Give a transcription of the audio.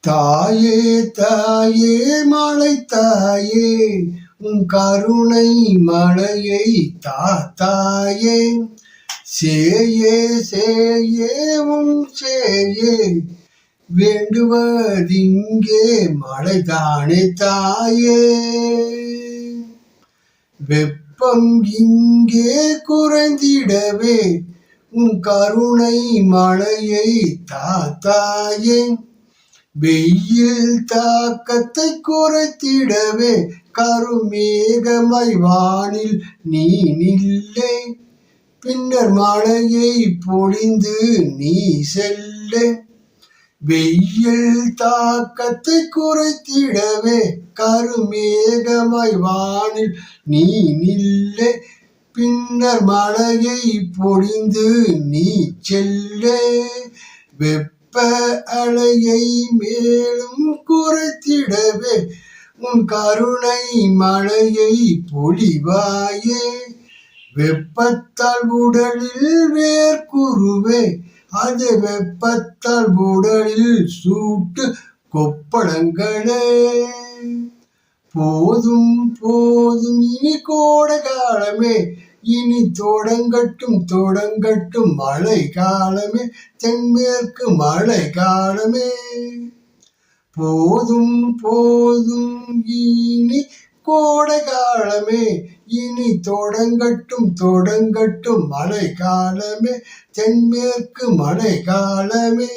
தாயே தாயே மழை தாயே உன் கருணை மழையை தாத்தாயே. சேயே சேயே உன் சேயே வேண்டுவதிங்கே மழைதானே தாயே. வெப்பம் இங்கே குறைந்திடவே உன் கருணை மழையை தாத்தாயே. வெயில் தாக்கத்தை குறைத்திடவே கருமேகமை வானில் நீ நில்லே. பின்னர் மழையை பொழிந்து நீ செல்ல. வெயில் தாக்கத்தை குறைத்திடவே கருமேகமை வானில் நீ நில்லே. பின்னர் மழையை பொழிந்து நீ செல்ல. வெப்ப வெப்ப அலையை மேலும் குறைத்திடவே உன் கருணை மழையை பொழிவாயே. வெப்பத்தால் உடலில் வேர்க்குருவே அது வெப்பத்தால் உடலில் சூட்டு கொப்பளங்களே. போதும் போதும் இனி கோடை காலமே இனி தொடங்கட்டும் தொடங்கட்டும் மழை காலமே தென்மேற்கு மழை காலமே போதும் போதும் இனி கோடை காலமே இனி தொடங்கட்டும் தொடங்கட்டும் மழை காலமே தென்மேற்கு மழை காலமே